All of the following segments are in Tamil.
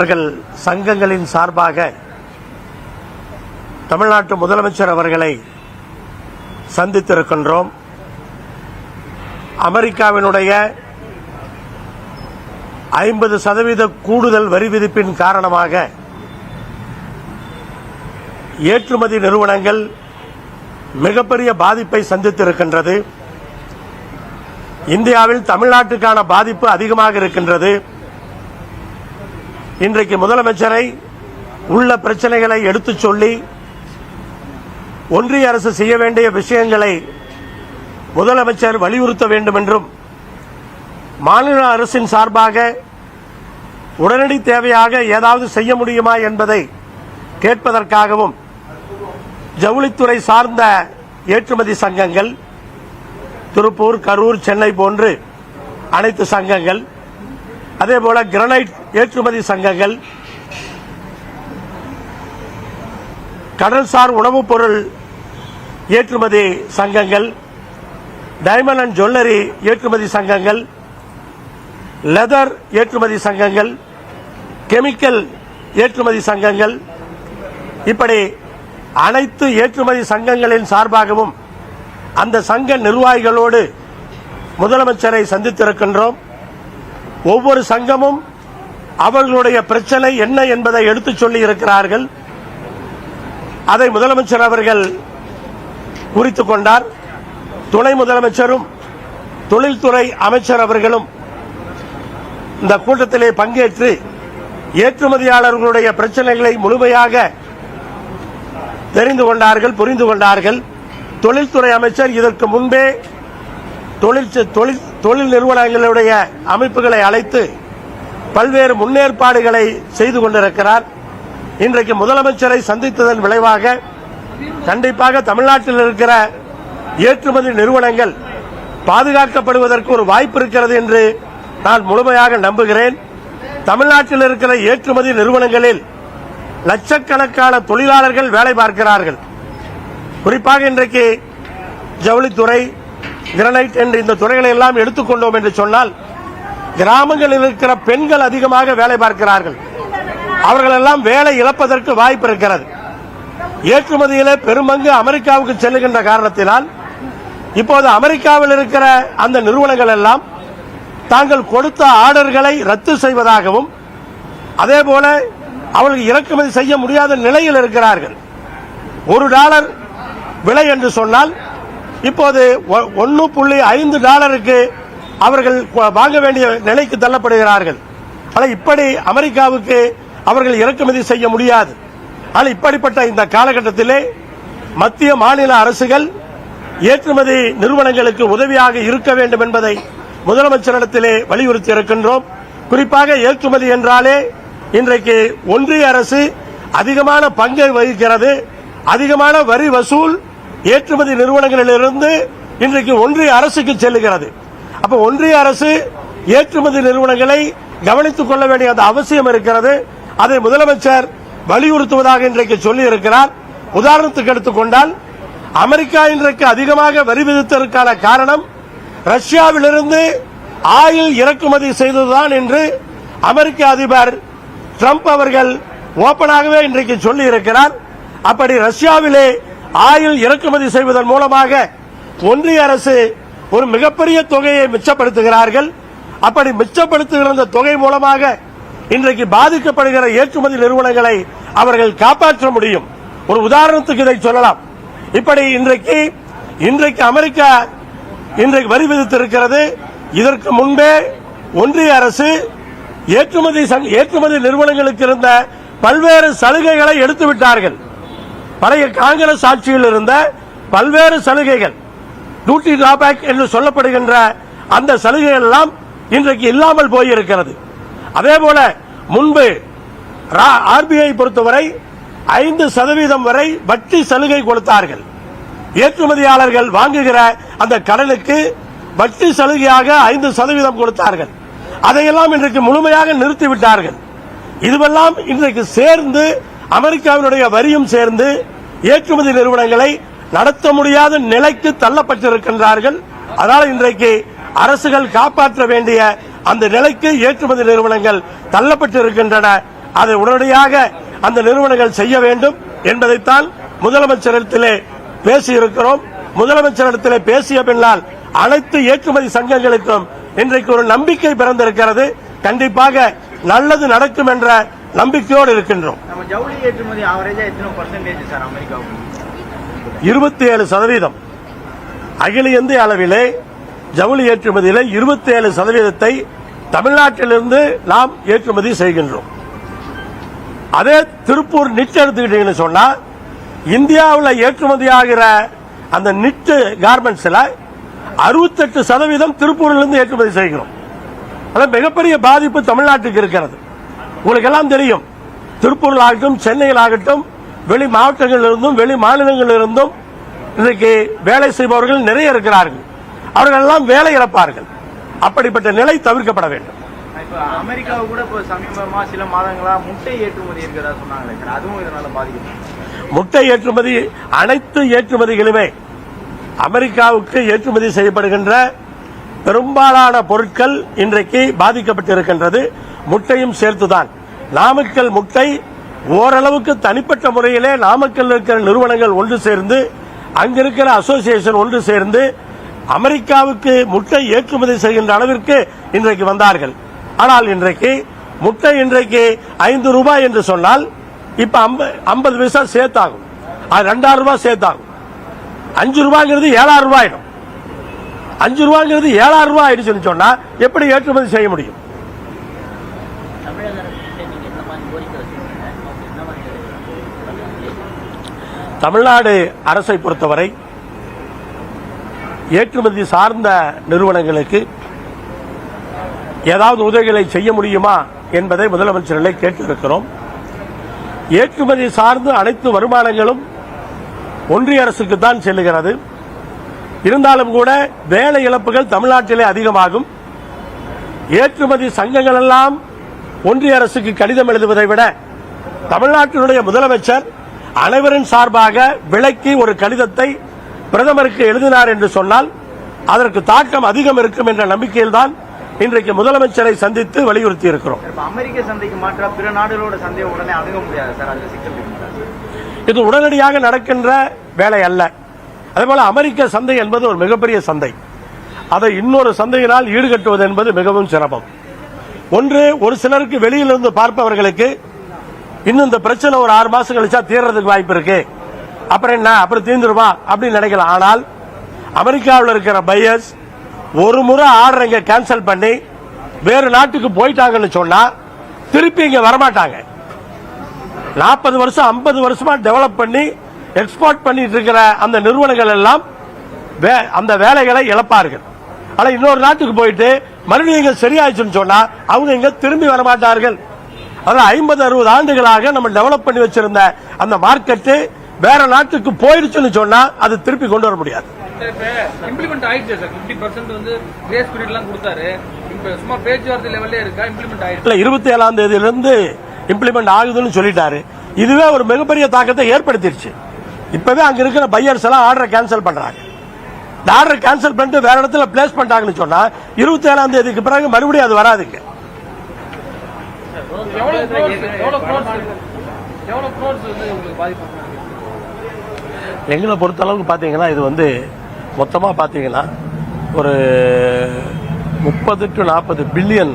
அவர்கள் சங்கங்களின் சார்பாக தமிழ்நாட்டு முதலமைச்சர் அவர்களை சந்தித்திருக்கின்றோம். அமெரிக்காவினுடைய ஐம்பது சதவீத கூடுதல் வரி விதிப்பின் காரணமாக ஏற்றுமதி நிறுவனங்கள் மிகப்பெரிய பாதிப்பை சந்தித்திருக்கின்றது. இந்தியாவில் தமிழ்நாட்டுக்கான பாதிப்பு அதிகமாக இருக்கின்றது. இன்றைக்கு முதலமைச்சரை உள்ள பிரச்சனைகளை எடுத்துச் சொல்லி ஒன்றிய அரசு செய்ய வேண்டிய விஷயங்களை முதலமைச்சர் வலியுறுத்த வேண்டும் என்றும் மாநில அரசின் சார்பாக உடனடி தேவையாக ஏதாவது செய்ய முடியுமா என்பதை கேட்பதற்காகவும் ஜவுளித்துறை சார்ந்த ஏற்றுமதி சங்கங்கள் திருப்பூர் கரூர் சென்னை போன்று அனைத்து சங்கங்கள் அதே போல கிரனைட் ஏற்றுமதி சங்கங்கள் கடல்சார் உணவுப் பொருள் ஏற்றுமதி சங்கங்கள் டைமண்ட் அண்ட் ஜுவல்லரி ஏற்றுமதி சங்கங்கள் லெதர் ஏற்றுமதி சங்கங்கள் கெமிக்கல் ஏற்றுமதி சங்கங்கள். இப்படி அனைத்து ஏற்றுமதி சங்கங்களின் சார்பாகவும் அந்த சங்க நிர்வாகிகளோடு முதலமைச்சரை சந்தித்திருக்கின்றோம். ஒவ்வொரு சங்கமும் அவர்களுடைய பிரச்சனை என்ன என்பதை எடுத்துச் சொல்லி இருக்கிறார்கள். அதை முதலமைச்சர் அவர்கள் குறித்துக் கொண்டார். துணை முதலமைச்சரும் தொழில்துறை அமைச்சர் அவர்களும் இந்த கூட்டத்திலே பங்கேற்று ஏற்றுமதியாளர்களுடைய பிரச்சனைகளை முழுமையாக தெரிந்து கொண்டார்கள் புரிந்து கொண்டார்கள். தொழில்துறை அமைச்சர் இதற்கு முன்பே தொழில் தொழில் தொழில் நிறுவனங்களுடைய அமைப்புகளை அழைத்து பல்வேறு முன்னேற்பாடுகளை செய்து கொண்டிருக்கிறார். இன்றைக்கு முதலமைச்சரை சந்தித்ததன் விளைவாக கண்டிப்பாக தமிழ்நாட்டில் இருக்கிற ஏற்றுமதி நிறுவனங்கள் பாதுகாக்கப்படுவதற்கு ஒரு வாய்ப்பு இருக்கிறது என்று நான் முழுமையாக நம்புகிறேன். தமிழ்நாட்டில் இருக்கிற ஏற்றுமதி நிறுவனங்களில் லட்சக்கணக்கான தொழிலாளர்கள் வேலை பார்க்கிறார்கள். குறிப்பாக இன்றைக்கு ஜவுளித்துறை கிரனைட் என்று இந்த துறைகளை எல்லாம் எடுத்துக்கொண்டோம் என்று சொன்னால் கிராமங்களில் இருக்கிற பெண்கள் அதிகமாக வேலை பார்க்கிறார்கள். அவர்கள் எல்லாம் வேலை இழப்பதற்கு வாய்ப்பு இருக்கிறது. ஏற்றுமதியிலே பெருமங்கு அமெரிக்காவுக்கு செல்லுகின்ற காரணத்தினால் இப்போது அமெரிக்காவில் இருக்கிற அந்த நிறுவனங்கள் எல்லாம் தாங்கள் கொடுத்த ஆர்டர்களை ரத்து செய்வதாகவும் அதேபோல அவர்கள் இறக்குமதி செய்ய முடியாத நிலையில் இருக்கிறார்கள். ஒரு டாலர் விலை என்று சொன்னால் இப்போது ஒன்று புள்ளி ஐந்து டாலருக்கு அவர்கள் வாங்க வேண்டிய நிலைக்கு தள்ளப்படுகிறார்கள். ஆனால் இப்படி அமெரிக்காவுக்கு அவர்கள் இறக்குமதி செய்ய முடியாது. ஆனால் இப்படிப்பட்ட இந்த காலகட்டத்திலே மத்திய மாநில அரசுகள் ஏற்றுமதி நிறுவனங்களுக்கு உதவியாக இருக்க வேண்டும் என்பதை முதலமைச்சரிடத்திலே வலியுறுத்தி இருக்கின்றோம். குறிப்பாக ஏற்றுமதி என்றாலே இன்றைக்கு ஒன்றிய அரசு அதிகமான பங்கை வகிக்கிறது. அதிகமான வரி வசூல் ஏற்றுமதி நிறுவனங்களிலிருந்து இன்றைக்கு ஒன்றிய அரசுக்கு செல்லுகிறது. அப்ப ஒன்றிய அரசு ஏற்றுமதி நிறுவனங்களை கவனித்துக் கொள்ள வேண்டிய அந்த அவசியம் இருக்கிறது. அதை முதலமைச்சர் வலியுறுத்துவதாக இன்றைக்கு சொல்லி இருக்கிறார் உதாரணத்துக்கு எடுத்துக்கொண்டால் அமெரிக்கா இன்றைக்கு அதிகமாக வரி விதித்ததற்கான காரணம் ரஷ்யாவிலிருந்து ஆயில் இறக்குமதி செய்ததுதான் என்று அமெரிக்க அதிபர் ட்ரம்ப் அவர்கள் ஓபனாகவே இன்றைக்கு சொல்லி இருக்கிறார் அப்படி ரஷ்யாவிலே ஆயில் இறக்குமதி செய்வதன் மூலமாக ஒன்றிய அரசு ஒரு மிகப்பெரிய தொகையை மிச்சப்படுத்துகிறார்கள். அப்படி மிச்சப்படுத்துகிற அந்த தொகை மூலமாக இன்றைக்கு பாதிக்கப்படுகிற ஏற்றுமதி நிறுவனங்களை அவர்கள் காப்பாற்ற முடியும். ஒரு உதாரணத்துக்கு இதை சொல்லலாம். இப்படி இன்றைக்கு இன்றைக்கு அமெரிக்கா இன்றைக்கு வரி விதித்திருக்கிறது. இதற்கு முன்பே ஒன்றிய அரசு ஏற்றுமதி ஏற்றுமதி நிறுவனங்களுக்கு இருந்த பல்வேறு சலுகைகளை எடுத்து விட்டார்கள் பழைய காங்கிரஸ் ஆட்சியில் இருந்த பல்வேறு சலுகைகள் டியூட்டி டிராபேக் என்று சொல்லப்படுகின்ற அந்த சலுகைகள் எல்லாம் இன்றைக்கு இல்லாமல் போயிருக்கிறது. அதே போல முன்பு ஆர்பிஐ பொறுத்தவரை ஐந்து சதவீதம் வரை வட்டி சலுகை கொடுத்தார்கள். ஏற்றுமதியாளர்கள் வாங்குகிற அந்த கடனுக்கு வட்டி சலுகையாக ஐந்து சதவீதம் கொடுத்தார்கள். அதையெல்லாம் இன்றைக்கு முழுமையாக நிறுத்திவிட்டார்கள். இதுவெல்லாம் இன்றைக்கு சேர்ந்து அமெரிக்காவினுடைய வரியும் சேர்ந்து ஏற்றுமதி நிறுவனங்களை நடத்த முடியாத நிலைக்கு தள்ளப்பட்டிருக்கின்றார்கள். அதனால் இன்றைக்கு அரசுகள் காப்பாற்ற வேண்டிய அந்த நிலைக்கு ஏற்றுமதி நிறுவனங்கள் தள்ளப்பட்டிருக்கின்றன. அதை உடனடியாக அந்த நிறுவனங்கள் செய்ய வேண்டும் என்பதைத்தான் முதலமைச்சரிடத்திலே பேசியிருக்கிறோம். முதலமைச்சரிடத்திலே பேசிய பின்னால் அனைத்து ஏற்றுமதி சங்கங்களுக்கும் இன்றைக்கு ஒரு நம்பிக்கை பிறந்திருக்கிறது. கண்டிப்பாக நல்லது நடக்கும் என்ற நம்பிக்கையோடு இருக்கின்றோம். இருபத்தி ஏழு சதவீதம். அகில இந்திய அளவிலே ஜவுளி ஏற்றுமதியில இருபத்தி ஏழு சதவீதத்தை தமிழ்நாட்டிலிருந்து நாம் ஏற்றுமதி செய்கின்றோம். அதே திருப்பூர் நிட் எடுத்துக்கிட்டீங்கன்னு சொன்னா இந்தியாவில் ஏற்றுமதி ஆகிற அந்த நிட்டு கார்மெண்ட்ஸ்ல அறுபத்தெட்டு சதவீதம் திருப்பூரிலிருந்து ஏற்றுமதி செய்கிறோம். மிகப்பெரிய பாதிப்பு தமிழ்நாட்டுக்கு இருக்கிறது. உங்களுக்கு எல்லாம் தெரியும். திருப்பூரில் ஆகட்டும் சென்னையில் ஆகட்டும் வெளி மாவட்டங்களிலிருந்தும் வெளி மாநிலங்களிலிருந்தும் இன்றைக்கு வேலை செய்பவர்கள் நிறைய இருக்கிறார்கள். அவர்கள் எல்லாம் வேலை இழப்பார்கள். அப்படிப்பட்ட நிலை தவிர்க்கப்பட வேண்டும். அமெரிக்காவு கூட இப்ப சமீபமா சில மாதங்களா முட்டை ஏற்றுமதி இருக்கிறதா சொன்னாங்களே சார் அதுவும் இதனால பாதிக்கும் முட்டை ஏற்றுமதி அனைத்து ஏற்றுமதிகளுமே அமெரிக்காவுக்கு ஏற்றுமதி செய்யப்படுகின்ற பெரும்பாலான பொருட்கள் இன்றைக்கு பாதிக்கப்பட்டிருக்கின்றது. முட்டையும் சேர்த்துதான். நாமக்கல் முட்டை ஓரளவுக்கு தனிப்பட்ட முறையிலே நாமக்கல் இருக்கிற நிறுவனங்கள் ஒன்று சேர்ந்து அங்கிருக்கிற அசோசியேஷன் ஒன்று சேர்ந்து அமெரிக்காவுக்கு முட்டை ஏற்றுமதி செய்கின்ற அளவிற்கு இன்றைக்கு வந்தார்கள். ஆனால் இன்றைக்கு முட்டை இன்றைக்கு ஐந்து ரூபாய் என்று சொன்னால் இப்ப ஐம்பது பைசா சேர்த்தாகும். அது ரெண்டாயிரம் ரூபாய் சேர்த்தாகும். அஞ்சு ரூபாய்ங்கிறது ஏழாயிரம் ரூபாய் ஆயிடும் அஞ்சு ரூபாய்ங்கிறது ஏழாயிரம் ரூபாய் ஆயிடுச்சுன்னு சொன்னா எப்படி ஏற்றுமதி செய்ய முடியும் தமிழக அரசுகிட்ட நீங்க என்ன மாதிரி கோரிக்கை வச்சிருக்கீங்க என்ன மாதிரி தமிழ்நாடு அரசை பொறுத்தவரை ஏற்றுமதி சார்ந்த நிறுவனங்களுக்கு ஏதாவது உதவிகளை செய்ய முடியுமா என்பதை முதலமைச்சர்களை கேட்டிருக்கிறோம். ஏற்றுமதி சார்ந்து அனைத்து வருமானங்களும் ஒன்றிய அரசுக்கு தான் செல்லுகிறது. இருந்தாலும் கூட வேலை இழப்புகள் தமிழ்நாட்டிலே அதிகமாகும். ஏற்றுமதி சங்கங்கள் எல்லாம் ஒன்றிய அரசுக்கு கடிதம் எழுதுவதை விட தமிழ்நாட்டினுடைய முதலமைச்சர் அனைவரின் சார்பாக விலைக்கு ஒரு கடிதத்தை பிரதமருக்கு எழுதினார் என்று சொன்னால் அதற்கு தாக்கம் அதிகம் இருக்கும் என்ற நம்பிக்கையில்தான் இன்றைக்கு முதலமைச்சரை சந்தித்து வலியுறுத்தி இருக்கிறோம். அமெரிக்க சந்தைக்கு மாற்றா பிற நாடுகளோட சந்தையை உடனே அணுக முடியாது சார்? இது உடனடியாக நடக்கின்ற வேலை அல்ல. அதேபோல அமெரிக்க சந்தை என்பது ஒரு மிகப்பெரிய சந்தை. அதை இன்னொரு சந்தையினால் ஈடுகட்டுவது என்பது மிகவும் சிரமம். ஒன்று ஒரு சிலருக்கு வெளியிலிருந்து பார்ப்பவர்களுக்கு இன்னும் இந்த பிரச்சனை ஒரு ஆறு மாசம் கழிச்சா தீர்றதுக்கு வாய்ப்பு இருக்கு. அப்புறம் என்ன? அப்புறம் தீர்ந்துருமா அப்படின்னு நினைக்கலாம். ஆனால் அமெரிக்காவில் இருக்கிற பையர்ஸ் ஒரு முறை ஆர்டர் இங்க கேன்சல் பண்ணி வேறு நாட்டுக்கு போயிட்டாங்கன்னு சொன்னா திருப்பி இங்க வரமாட்டாங்க. நாற்பது வருஷம் ஐம்பது வருஷமா டெவலப் பண்ணி எக்ஸ்போர்ட் பண்ணிட்டு இருக்கிற அந்த நிறுவனங்கள் எல்லாம் வே- அந்த வேலைகளை இழப்பார்கள். ஆனா இன்னொரு நாட்டுக்கு போயிட்டு மறுபடியும் இங்க சரியாயிடுச்சுன்னு சொன்னா அவங்க இங்க திரும்பி வர மாட்டார்கள் அதான் ஐம்பது அறுபது ஆண்டுகளாக நம்ம டெவலப் பண்ணி வச்சிருந்த அந்த மார்க்கெட்டு வேற நாட்டுக்கு போயிடுச்சுன்னு சொன்னா அது திருப்பி கொண்டு வர முடியாது. இம்ப்ளிமெண்ட் ஆயிடுச்சு சார். பிப்டி பர்சன்ட் வந்து கிரேஸ் பீரியட் எல்லாம் கொடுத்தாரு. இப்ப சும்மா பேச்சுவார்த்தை லெவல்லே இருக்கா? இம்ப்ளிமெண்ட் ஆயிடுச்சு. இல்ல இருபத்தி ஏழாம் தேதியிலிருந்து இம்ப்ளிமெண்ட் ஆகுதுன்னு சொல்லிட்டாரு. இதுவே ஒரு மிகப்பெரிய தாக்கத்தை ஏற்படுத்திருச்சு இப்பவே அங்க இருக்கிற பையர்ஸ் எல்லாம் ஆர்டரை கேன்சல் பண்றாங்க. இந்த ஆர்டரை கேன்சல் பண்ணிட்டு வேற இடத்துல பிளேஸ் பண்ணிட்டாங்கன்னு சொன்னா இருபத்தி ஏழாம் தேதிக்கு பிறகு மறுபடியும் அது வராதுங்க. எங்களை பொறுத்த அளவுக்கு பார்த்தீங்கன்னா இது வந்து மொத்தமாக பார்த்தீங்கன்னா ஒரு முப்பது டு நாற்பது பில்லியன்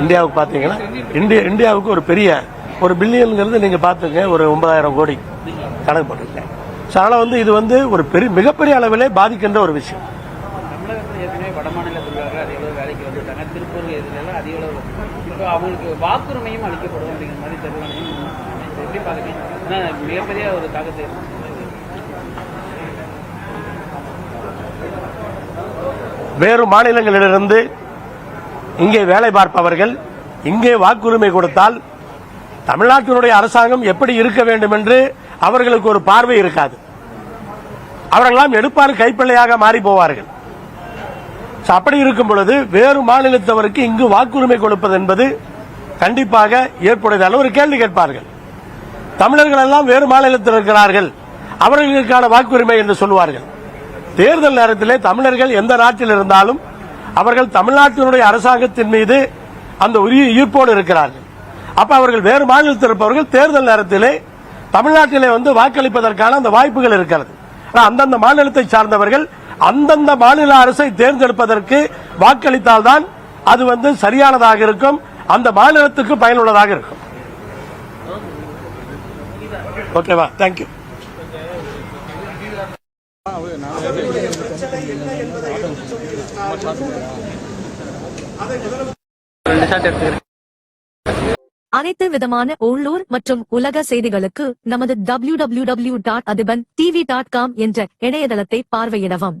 இந்தியாவுக்கு பார்த்தீங்கன்னா இந்தியா இந்தியாவுக்கு ஒரு பெரிய ஒரு பில்லியனுங்கிறது நீங்கள் பார்த்துங்க ஒரு ஒன்பதாயிரம் கோடி கணக்கு போட்டிருக்கேன். ஸோ அதனால் வந்து இது வந்து ஒரு பெரிய மிகப்பெரிய அளவிலே பாதிக்கின்ற ஒரு விஷயம். இப்போ அவங்களுக்கு வாக்குரிமையும் அளிக்கப்படும் அப்படிங்கிற மாதிரி தருவாங்க எப்படி பார்க்குறீங்க ஏன்னா மிகப்பெரிய ஒரு தாக்கத்தை வேறு மாநிலங்களிலிருந்து இங்கே வேலை பார்ப்பவர்கள் இங்கே வாக்குரிமை கொடுத்தால் தமிழ்நாட்டினுடைய அரசாங்கம் எப்படி இருக்க வேண்டும் என்று அவர்களுக்கு ஒரு பார்வை இருக்காது. அவர்களெல்லாம் எடுப்பார் கைப்பிள்ளையாக மாறி போவார்கள். அப்படி இருக்கும் பொழுது வேறு மாநிலத்தவருக்கு இங்கு வாக்குரிமை கொடுப்பது என்பது கண்டிப்பாக ஏற்புடையதான ஒரு கேள்வி கேட்பார்கள். தமிழர்கள் எல்லாம் வேறு மாநிலத்தில் இருக்கிறார்கள். அவர்களுக்கான வாக்குரிமை என்று சொல்வார்கள் தேர்தல் நேரத்திலே தமிழர்கள் எந்த நாட்டில் இருந்தாலும் அவர்கள் தமிழ்நாட்டினுடைய அரசாங்கத்தின் மீது அந்த உரிய ஈர்ப்போடு இருக்கிறார்கள். அப்ப அவர்கள் வேறு மாநிலத்தில் இருப்பவர்கள் தேர்தல் நேரத்திலே தமிழ்நாட்டிலே வந்து வாக்களிப்பதற்கான அந்த வாய்ப்புகள் இருக்கிறது. அந்தந்த மாநிலத்தை சார்ந்தவர்கள் அந்தந்த மாநில அரசை தேர்ந்தெடுப்பதற்கு வாக்களித்தால்தான் அது வந்து சரியானதாக இருக்கும். அந்த மாநிலத்துக்கு பயனுள்ளதாக இருக்கும். ஓகேவா தேங்க்யூ அனைத்து விதமான உள்ளூர் மற்றும் உலக செய்திகளுக்கு நமது W W W dot TV dot com என்ற இணையதளத்தை பார்வையிடவும்.